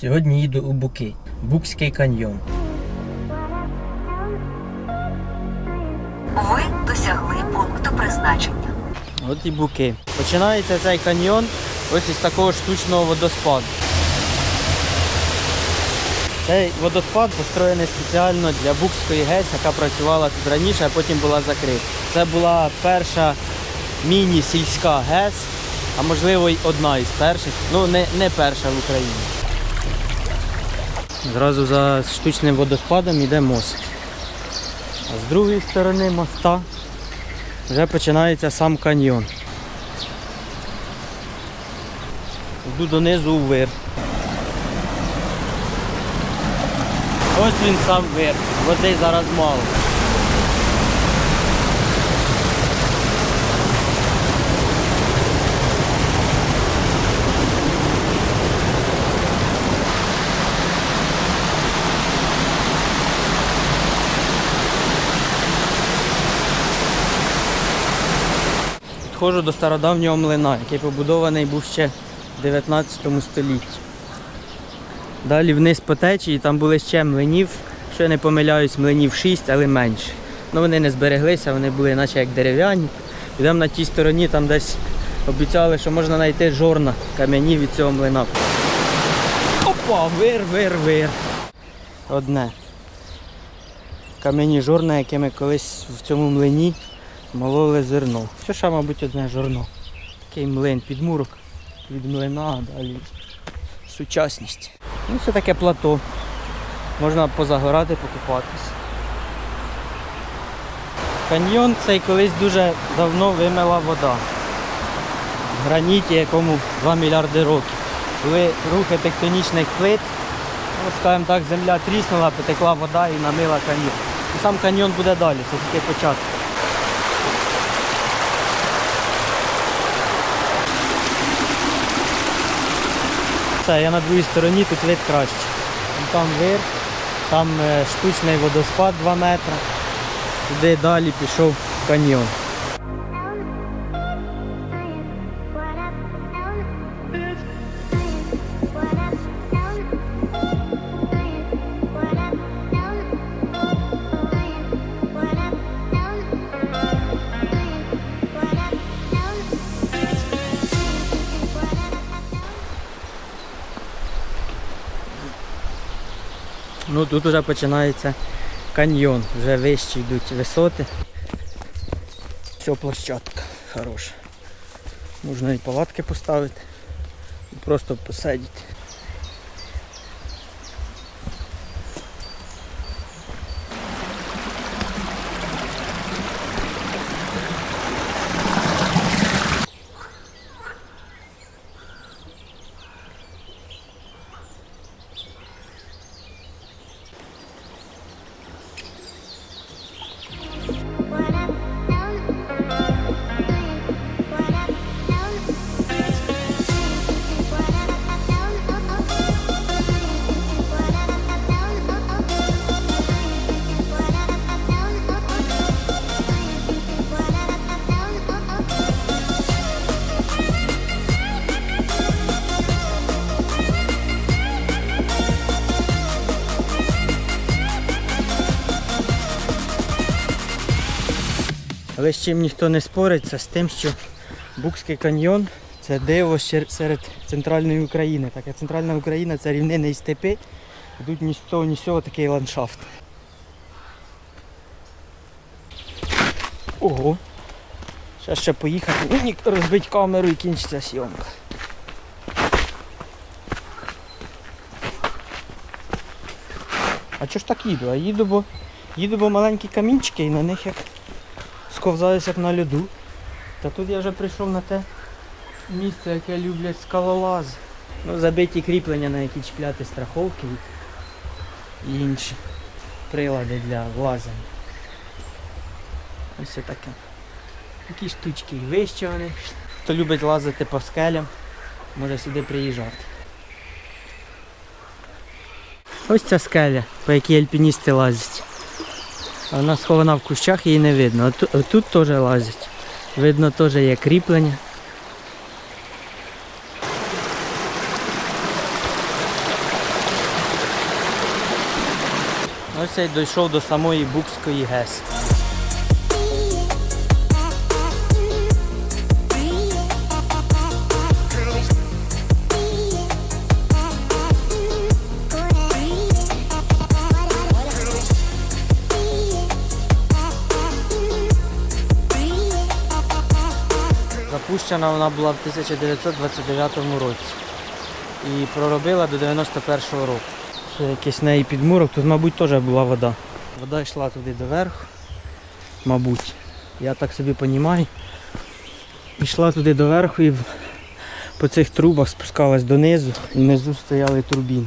Сьогодні їду у Буки. Букський каньйон. Ви досягли пункту призначення. От і буки. Починається цей каньйон ось із такого штучного водоспаду. Цей водоспад построєний спеціально для Букської ГЕС, яка працювала тут раніше, а потім була закрита. Це була перша міні-сільська ГЕС, а можливо й одна із перших, ну не, не перша в Україні. Зразу за штучним водоспадом йде мост. А з другої сторони моста вже починається сам каньйон. Йду донизу у вир. Ось він сам вир. Води зараз мало. Підходжу до стародавнього млина, який побудований був ще в 19 столітті. Далі вниз по течії, там були ще млинів, що я не помиляюсь, млинів 6, але менше. Ну вони не збереглися, вони були наче як дерев'яні. Йдемо на тій стороні, там десь обіцяли, що можна знайти жорна кам'яні від цього млина. Опа, вир, вир, вир. Одне. Кам'яні жорна, якими колись в цьому млині мололи зерно. Що ще, мабуть, одне жорно. Такий млин, підмурок від млина, далі сучасність. Ну, це таке плато. Можна позагорати, покупатись. Каньйон цей колись дуже давно вимила вода. В граніті, якому 2 мільярди років. Були рухи тектонічних плит. Ну, скажімо так, земля тріснула, потекла вода і намила каньйон. І сам каньйон буде далі, це тільки початок. Це я на другій стороні, тут вид краще. Там вир, там е, штучний водоспад 2 метри. Туди далі пішов каньйон. Ну тут вже починається каньйон, вже вищі йдуть висоти. Все, площадка хороша. Можна і палатки поставити, просто посидіти. Але з чим ніхто не спорить, це з тим, що Букський каньйон це диво серед центральної України. Так центральна Україна це рівнини і степи. Тут ні з того, ні з цього такий ландшафт. Ого. Зараз ще поїхати, ну, ні, камеру і кінчиться зйомка. А чого ж так їду? А їду, бо їду, бо маленькі камінчики і на них як сковзаюся як на льоду. Та тут я вже прийшов на те місце, яке люблять скалолази. Ну, забиті кріплення, на які чіпляти страховки і інші прилади для лазання. Ось таке. Такі штучки вище вони. Хто любить лазити по скелям, може сюди приїжджати. Ось ця скеля, по якій альпіністи лазять. Вона схована в кущах, її не видно. А тут теж лазять. Видно, теж є кріплення. Ось я дійшов до самої Букської ГЕС. Запущена вона була в 1929 році і проробила до 91-го року. Ще якийсь неї підмурок, тут, мабуть, теж була вода. Вода йшла туди доверху, мабуть. Я так собі розумію. Йшла туди доверху і по цих трубах спускалась донизу і внизу стояли турбіни.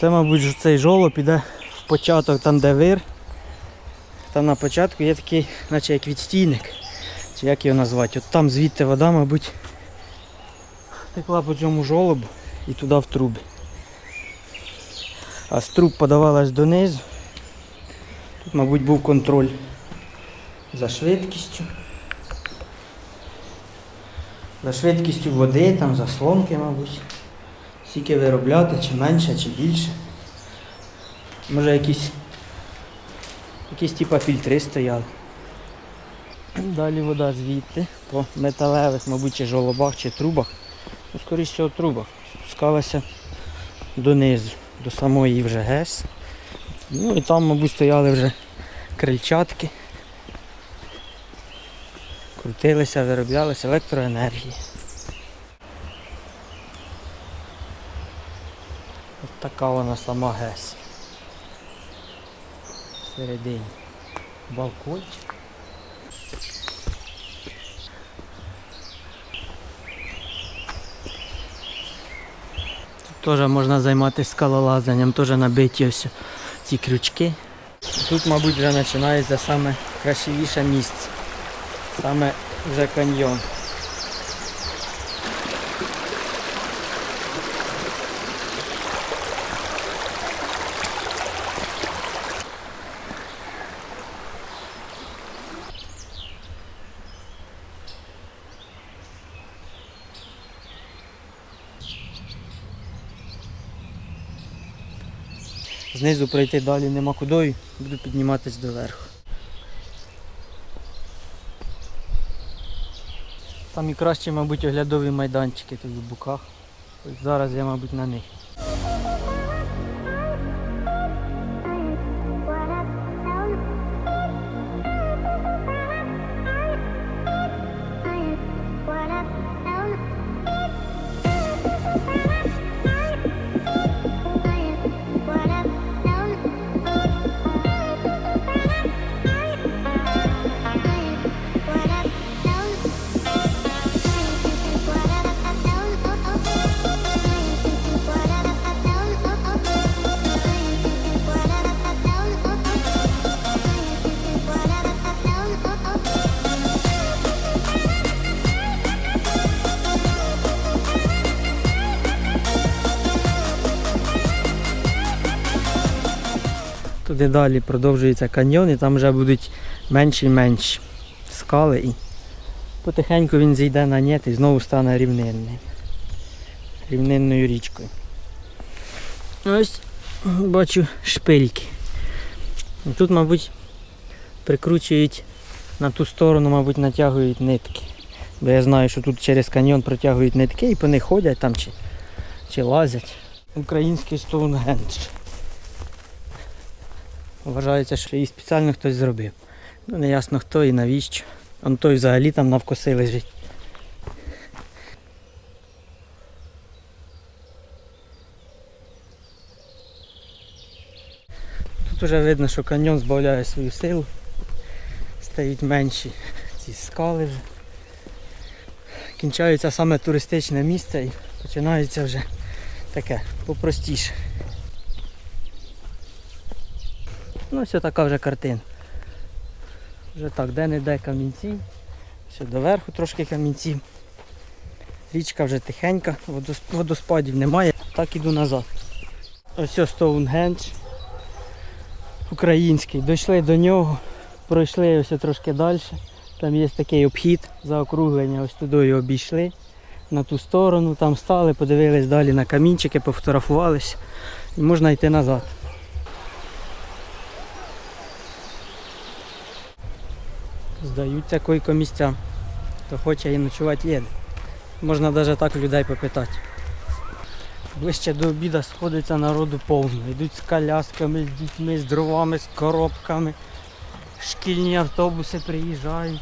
Це, мабуть, цей жолоб іде в початок, там де вир. Там на початку є такий, наче як відстійник. Чи як його назвати? От там звідти вода, мабуть, текла по цьому жолобу і туди в труби. А з труб подавалась донизу. Тут, мабуть, був контроль за швидкістю. За швидкістю води, там заслонки, мабуть. Скільки виробляти, чи менше, чи більше. Може якісь, якісь типа фільтри стояли. Далі вода звідти по металевих, мабуть, чи жолобах, чи трубах. Ну, скоріше всього, трубах. Спускалася донизу, до самої вже ГЕС. Ну і там, мабуть, стояли вже крильчатки. Крутилися, вироблялися електроенергії. От така вона сама ГЕС. Всередині. Балкончик. Теж можна займатися скалолазанням, теж набиті ось ці крючки. Тут, мабуть, вже починається саме місце. Саме вже каньйон. Знизу пройти далі нема куди, буду підніматися доверху. Там і краще, мабуть, оглядові майданчики тут в буках. Ось зараз я, мабуть, на них. Туди далі продовжується каньйон і там вже будуть менші і менші скали і потихеньку він зійде на нет і знову стане рівнинним. Рівнинною річкою. Ось бачу шпильки. Тут, мабуть, прикручують на ту сторону, мабуть, натягують нитки. Бо я знаю, що тут через каньйон протягують нитки і по них ходять там чи, чи лазять. Український Стоунгендж. Вважається, що її спеціально хтось зробив. Ну не ясно хто і навіщо. Он той взагалі там навкоси лежить. Тут вже видно, що каньйон збавляє свою силу. Стають менші ці скали вже. Кінчається саме туристичне місце і починається вже таке попростіше. Ну, ось така вже картина. Вже так, де-не-де камінці. Все доверху трошки камінців. Річка вже тихенька, водоспадів немає. Так іду назад. Ось ось Стоунгендж. Український. Дійшли до нього, пройшли ось трошки далі. Там є такий обхід, заокруглення, ось туди і обійшли. На ту сторону, там стали, подивились далі на камінчики, пофотографувалися і можна йти назад. Здаються койко місця. Хто хоче і ночувати їде. Можна навіть так людей попитати. Ближче до обіду сходиться народу повно. Йдуть з колясками, з дітьми, з дровами, з коробками. Шкільні автобуси приїжджають.